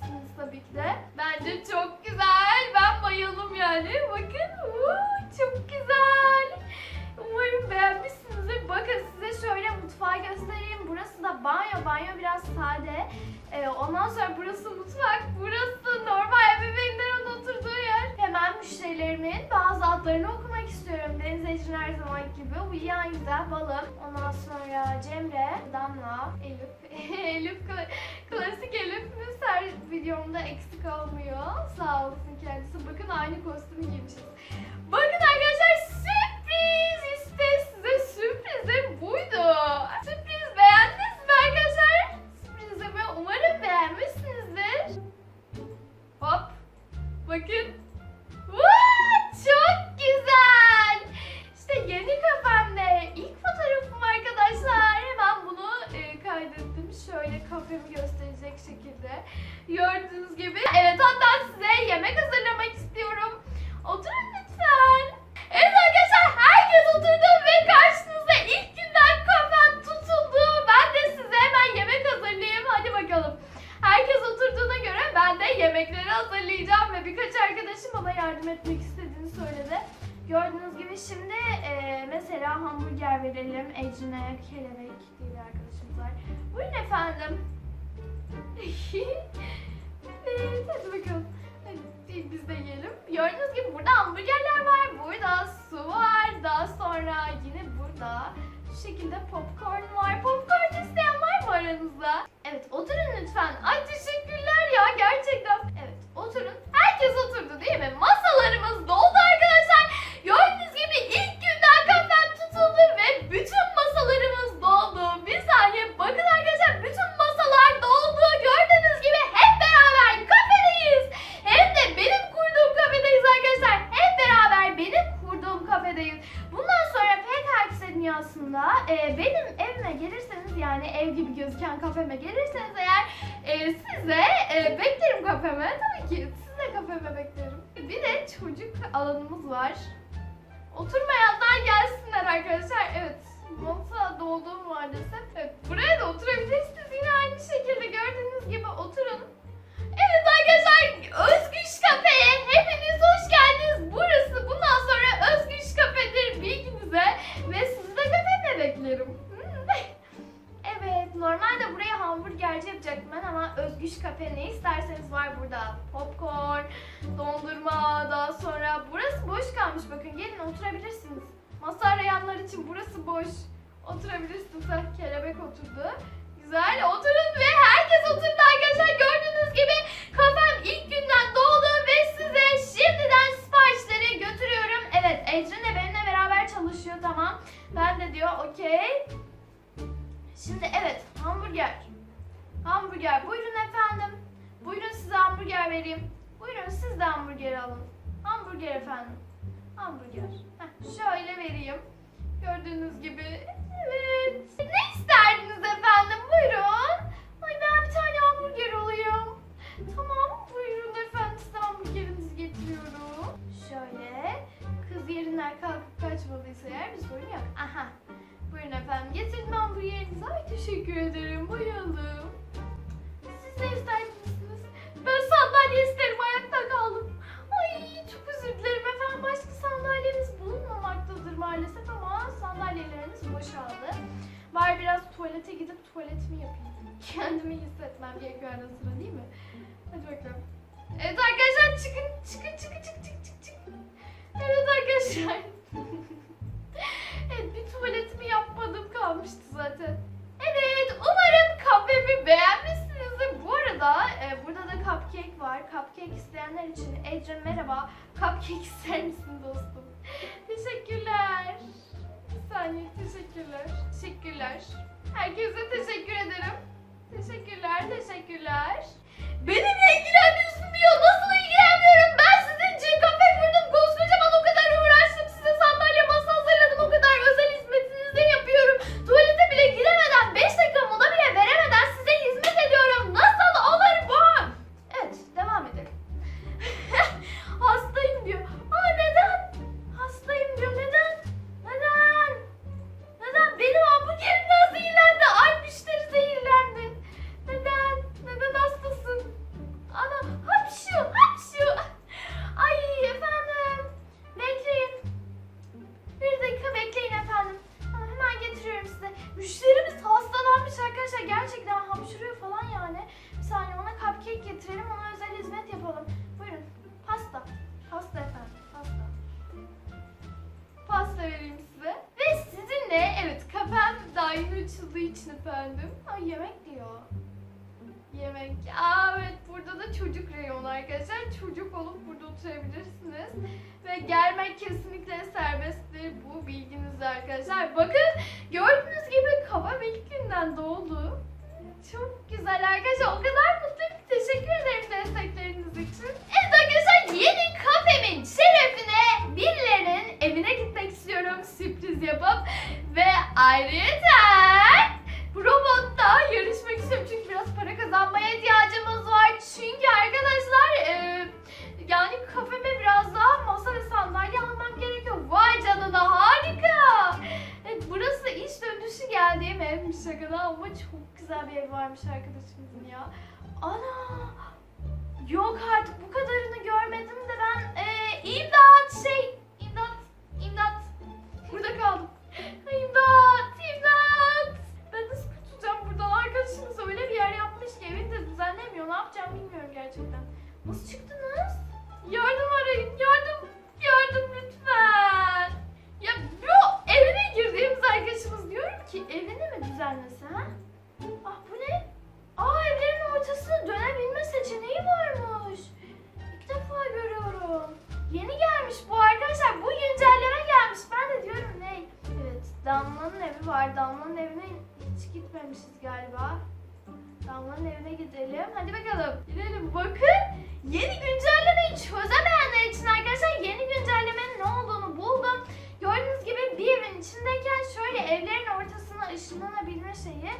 sizsiniz tabii ki de. Bence çok güzel. Ben bayıldım yani. Bakın. Uuu, çok güzel. Umarım beğenmişsinizdir. Bakın size şöyle mutfağı göstereyim. Burası da banyo. Banyo biraz sade. Ee, ondan sonra burası mutfak. Burası normal ebeveynlerin oturduğu yer. Hemen müşterilerimin bazı adlarını okumak istiyorum. Deniz Ecrin her zaman gibi. Uyuyan güzel balım. Ondan sonra Cemre, Damla, Elif. Elif kla- eksik olmuyor. Sağ olsun kendisi. Bakın aynı kostümü giymişiz. Bakın kaydettim. Şöyle kafemi gösterecek şekilde. Gördüğünüz gibi. Evet hatta size yemek hazırlamak istiyorum. Oturun Ecrin'e kelebek diye bir arkadaşımız var. Buyurun efendim. evet hadi bakalım. Hadi biz de yiyelim. Gördüğünüz gibi burada hamburgerler var. Burada su var. Daha sonra yine burada şu şekilde popcorn var. Popcorn isteyen var mı aranızda? Evet oturun lütfen. Ay teşekkürler ya gerçekten. Evet oturun. Herkes oturdu değil mi? Masalarımız doldu arkadaşlar. Gördüğünüz gibi ilk günden kafem tutuldu ve bütün Doldu maalesef. Evet, buraya da oturabilirsiniz yine aynı şekilde gördüğünüz gibi oturun. Evet arkadaşlar Özgüç Kafe'ye hepiniz hoş geldiniz. Burası bundan sonra Özgüç Kafe'dir bilginize ve sizi de kafemde beklerim. Hmm. evet normalde buraya hamburgerci yapacaktım ben ama Özgüç Kafe ne isterseniz var burada. Popcorn, dondurma daha sonra burası boş kalmış bakın gelin oturabilirsiniz. Masa arayanlar için burası boş. Oturabilirsiniz. Heh, kelebek oturdu. Güzel oturun ve herkes oturdu arkadaşlar. Gördüğünüz gibi kafem ilk günden doldu ve size şimdiden siparişleri götürüyorum. Evet Ecrin de benimle beraber çalışıyor tamam. Ben de diyor okey. Şimdi evet hamburger. Hamburger buyurun efendim. Buyurun size hamburger vereyim. Buyurun siz de hamburger alın. Hamburger efendim. Hamburger. Heh, şöyle vereyim. Gördüğünüz gibi. Evet. Ne isterdiniz efendim? Buyurun. Ay ben bir tane hamburger alayım. Tamam buyurun efendim size hamburgerinizi getiriyorum. Şöyle. Kız yerinden kalkıp kaçmadıysa eğer bir sorun yok. Aha. Buyurun efendim getirdim hamburgerinizi. Ay teşekkür ederim. Bayıldım. Siz ne isterdiniz? Ben sandalye isterim ayakta kaldım. Kendimi hissetmem gerekiyor ara sıra değil mi? Hadi bakalım. Evet arkadaşlar çıkın çıkın çıkın çıkın çıkın çıkın çıkın. Evet arkadaşlar. evet bir tuvaletimi yapmadım kalmıştı zaten. Evet umarım kafemi beğenmişsinizdir. Bu arada e, burada da cupcake var. Cupcake isteyenler için Ecrin merhaba. Cupcake ister misin dostum? Teşekkürler. Bir saniye teşekkürler. Teşekkürler. Herkese teşekkür ederim. Teşekkürler, teşekkürler. Benimle ilgileniyorsun diyor. Nasıl ilgilenmiyorum? Ben efendim? Ay yemek diyor. Yemek. Aa evet burada da çocuk reyonu arkadaşlar. Çocuk olup burada oturabilirsiniz. Ve gelmek kesinlikle serbesttir bu bilginizde arkadaşlar. Bakın gördüğünüz gibi kafam ilk günden doldu. Çok güzel arkadaşlar. O kadar mutluyum teşekkür ederim destekleriniz için. Evet arkadaşlar yeni kafemin şerefine birilerinin evine gitmek istiyorum sürpriz yapıp. Ve ayrıca robotta yarışmak istiyorum çünkü biraz para kazanmaya ihtiyacımız var. Çünkü arkadaşlar e, yani kafeme biraz daha masa ve sandalye almam gerekiyor. Vay canına harika. Evet, burası iş dönüşü geldiğim evmiş şakada ama çok güzel bir ev varmış arkadaşımızın ya. Ana! Yok artık bu kadarını görmedim de ben e, imdat şey imdat imdat burada kaldım. İmdat arkadaşımız öyle bir yer yapmış ki evini de düzenlemiyor ne yapacağım bilmiyorum gerçekten. Nasıl çıktınız? Yardım arayın yardım yardım lütfen. Ya bu evine girdiğimiz arkadaşımız diyorum ki evini mi düzenlese ha? Ah bu ne? Aa evlerin ortasına dönebilme seçeneği varmış. İlk defa görüyorum. Yeni gelmiş bu arkadaşlar. Bu güncelleme gelmiş. Ben de diyorum ne? Evet Damla'nın evi var. Damla'nın evine hiç gitmemişiz galiba. Damla'nın evine gidelim. Hadi bakalım. Gidelim. Bakın yeni güncellemeyi çözemeyenler için arkadaşlar yeni güncellemenin ne olduğunu buldum. Gördüğünüz gibi bir evin içindeyken şöyle evlerin ortasına ışınlanabilme şeyi.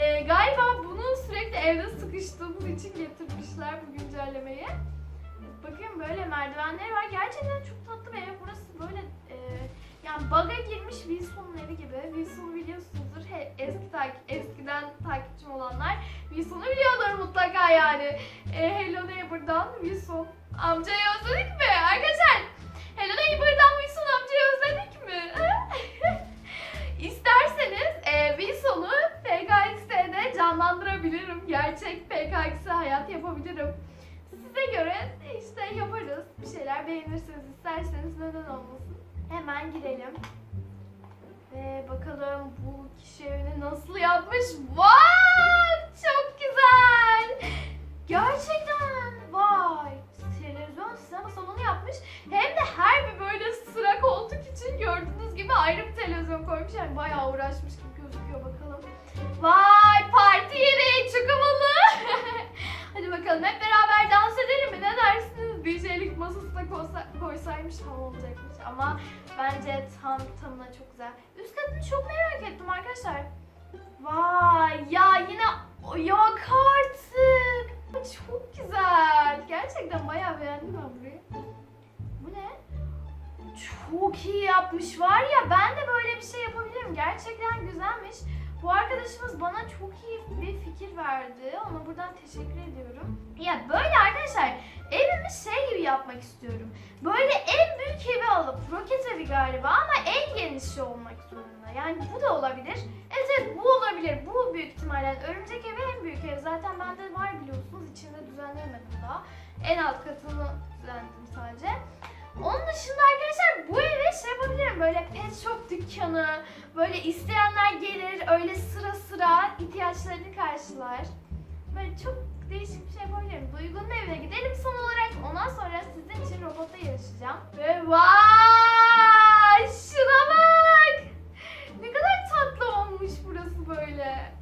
Ee, galiba bunu sürekli evde sıkıştığımız için getirmişler bu güncellemeyi. Bakın böyle merdivenleri var. Gerçekten çok tatlı bir ev. Burası böyle e, yani bug'a girmiş Wilson'un evi gibi. Wilson'u biliyorsunuzdur. He, eski takip, eskiden takipçim olanlar Wilson'u biliyorlar mutlaka yani. E, Hello Neighbor'dan Wilson amcayı özledik mi? Arkadaşlar Hello Neighbor'dan Wilson amcayı özledik mi? İsterseniz e, Wilson'u PKX'de canlandırabilirim. Gerçek PKX hayat yapabilirim. Size göre işte yaparız. Bir şeyler beğenirsiniz isterseniz neden olmasın. Hemen girelim. Ve bakalım bu kişi evini nasıl yapmış. Vay! Çok güzel. Gerçekten vay. Televizyon sinema salonu yapmış. Hem de her bir böyle sıra koltuk için gördüğünüz gibi ayrı bir televizyon koymuş. Yani bayağı uğraşmış gibi gözüküyor bakalım. Vay parti yeri çok havalı. Hadi bakalım hep beraber dans edelim mi? Ne dersiniz? DJ'lik masası da koysa, koysaymış tam olacakmış. Ama bence tam tamına çok güzel. Üst katını çok merak ettim arkadaşlar. Vay ya yine yok artık. Çok güzel. Gerçekten bayağı beğendim ben burayı. Bu ne? Çok iyi yapmış var ya ben de böyle bir şey yapabilirim. Gerçekten güzelmiş. Bu arkadaşımız bana çok iyi bir fikir verdi. Ona buradan teşekkür ediyorum. Ya böyle arkadaşlar evimi şey gibi yapmak istiyorum. Böyle en büyük evi alıp roket evi galiba ama en genişi olmak zorunda. Yani bu da olabilir. Evet evet bu olabilir. Bu büyük ihtimalle örümcek evi en büyük ev. Zaten bende var biliyorsunuz. İçinde düzenlemedim daha. En alt katını düzenledim sadece. Onun dışında arkadaşlar bu eve şey yapabilirim böyle pet shop dükkanı böyle isteyenler gelir öyle sıra sıra ihtiyaçlarını karşılar. Böyle çok değişik bir şey yapabilirim. Duygu'nun evine gidelim son olarak ondan sonra sizin için robotta yarışacağım. Ve vay şuna bak. Ne kadar tatlı olmuş burası böyle.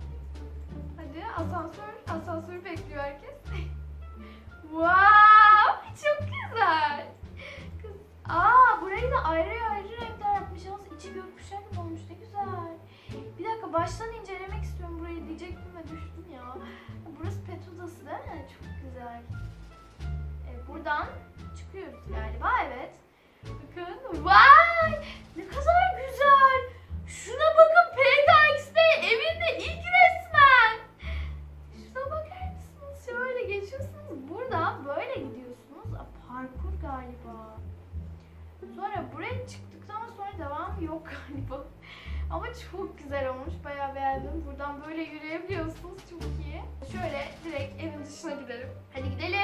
Hadi asansör, asansör bekliyor Sonra buraya çıktıktan sonra devam yok galiba. Ama çok güzel olmuş. Bayağı beğendim. Buradan böyle yürüyebiliyorsunuz. Çok iyi. Şöyle direkt evin dışına gidelim. Hadi gidelim.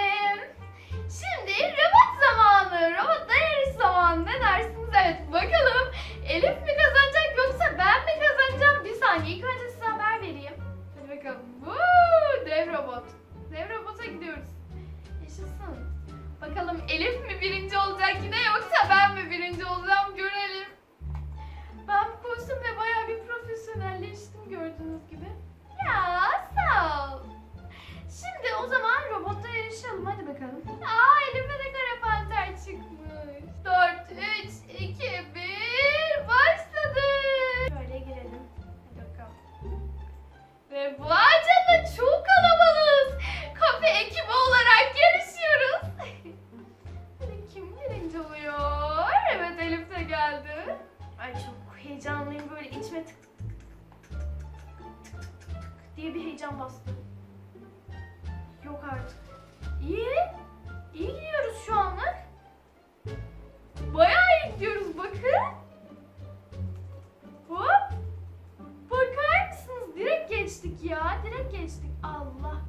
Geçtik ya. Direkt geçtik. Allah.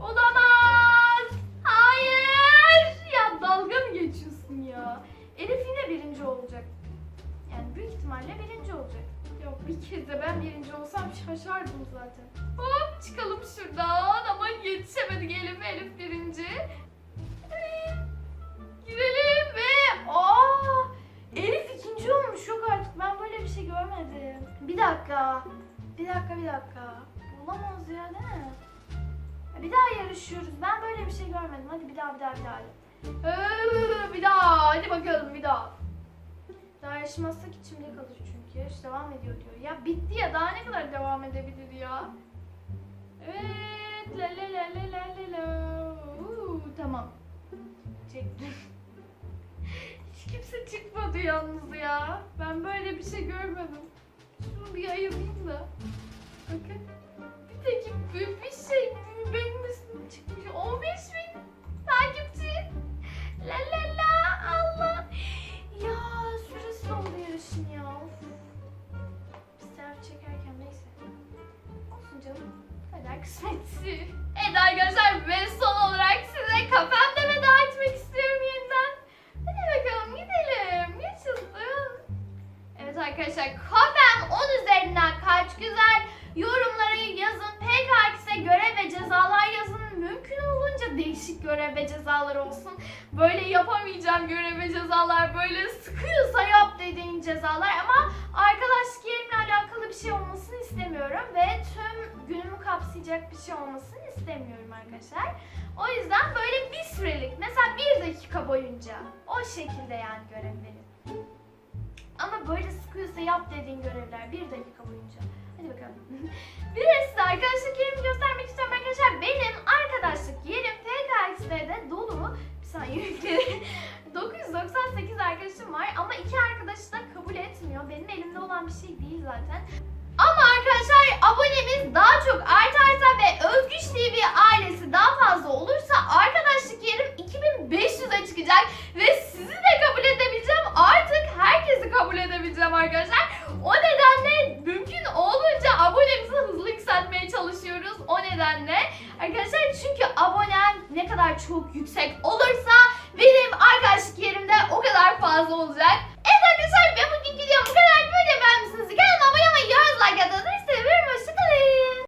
Olamaz. Hayır. Ya dalga mı geçiyorsun ya? Elif yine birinci olacak. Yani büyük ihtimalle birinci olacak. Yok bir kez de ben birinci olsam şaşardım zaten. Hop çıkalım şuradan ama yetişemedik Elif. Elif birinci. Dakika. Bir dakika bir dakika. Olamaz ya değil mi? Bir daha yarışıyoruz. Ben böyle bir şey görmedim. Hadi bir daha bir daha bir daha. Ee, bir daha. Hadi bakalım bir daha. Daha yarışmazsak içimde kalır çünkü. Yarış devam ediyor diyor. Ya bitti ya daha ne kadar devam edebilir ya? Evet. La la la la la la la. Uuu, tamam. Çektim. Hiç kimse çıkmadı yalnız ya. Ben böyle bir şey görmedim. Bir ayırayım da. Bakın. Bir tek bir, şey benim üstüme çıkmış. 15 bin takipçi. La la la Allah. Ya süresi oldu yarışın ya. Bir selfie çekerken neyse. Olsun canım. Kader kısmeti. Evet arkadaşlar ve son olarak size kafemde kapsayacak bir şey olmasını istemiyorum arkadaşlar. O yüzden böyle bir sürelik mesela bir dakika boyunca o şekilde yani görevleri. Ama böyle sıkıyorsa yap dediğin görevler bir dakika boyunca. Hadi bakalım. bir de size arkadaşlık yerimi göstermek istiyorum arkadaşlar. Benim arkadaşlık yerim TKX'de dolu. Bir saniye yükleri. 998 arkadaşım var ama iki arkadaşı da kabul etmiyor. Benim elimde olan bir şey değil zaten. Ama arkadaşlar abonemiz daha çok artarsa ve Özgüç TV